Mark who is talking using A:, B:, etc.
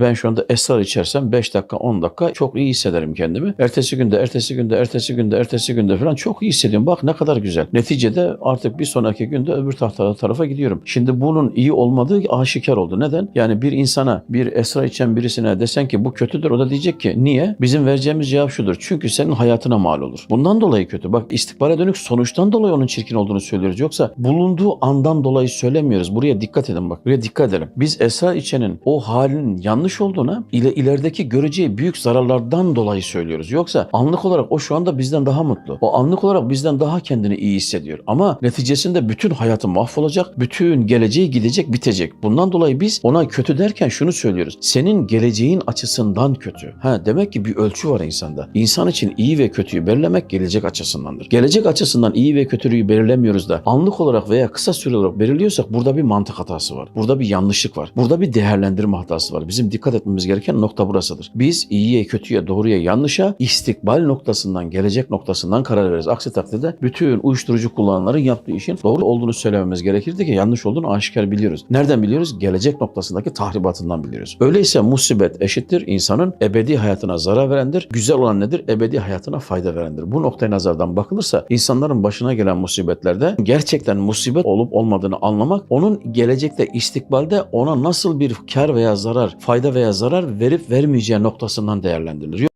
A: Ben şu anda esrar içersem 5 dakika 10 dakika çok iyi hissederim kendimi. Ertesi günde, ertesi günde, ertesi günde, ertesi günde falan çok iyi hissediyorum. Bak ne kadar güzel. Neticede artık bir sonraki günde öbür tahta tarafa gidiyorum. Şimdi bunun iyi olmadığı aşikar oldu. Neden? Yani bir insana, bir esrar içen birisine desen ki bu kötüdür o da diyecek ki niye? Bizim vereceğimiz cevap şudur. Çünkü senin hayatına mal olur. Bundan dolayı kötü. Bak istikbale dönük sonuçtan dolayı onun çirkin olduğunu söylüyoruz. Yoksa bulunduğu andan dolayı söylemiyoruz. Buraya dikkat edin bak. Buraya dikkat edelim. Biz esrar içenin o halinin yanlış olduğuna ile ilerideki göreceği büyük zararlardan dolayı söylüyoruz. Yoksa anlık olarak o şu anda bizden daha mutlu. O anlık olarak bizden daha kendini iyi hissediyor. Ama neticesinde bütün hayatı mahvolacak, bütün geleceği gidecek, bitecek. Bundan dolayı biz ona kötü derken şunu söylüyoruz. Senin geleceğin açısından kötü. Ha demek ki bir ölçü var insanda. İnsan için iyi ve kötüyü belirlemek gelecek açısındandır. Gelecek açısından iyi ve kötüyü belirlemiyoruz da anlık olarak veya kısa süreli olarak belirliyorsak burada bir mantık hatası var. Burada bir yanlışlık var. Burada bir değerlendirme hatası var. Bizim dikkat etmemiz gereken nokta burasıdır. Biz iyiye, kötüye, doğruya, yanlışa istikbal noktasından, gelecek noktasından karar veririz. Aksi takdirde bütün uyuşturucu kullananların yaptığı işin doğru olduğunu söylememiz gerekirdi ki yanlış olduğunu aşikar biliyoruz. Nereden biliyoruz? Gelecek noktasındaki tahribatından biliyoruz. Öyleyse musibet eşittir insanın ebedi hayatına zarar verendir. Güzel olan nedir? Ebedi hayatına fayda verendir. Bu noktaya nazardan bakılırsa insanların başına gelen musibetlerde gerçekten musibet olup olmadığını anlamak, onun gelecekte istikbalde ona nasıl bir kar veya zarar, fayda veya zarar verip vermeyeceği noktasından değerlendirilir.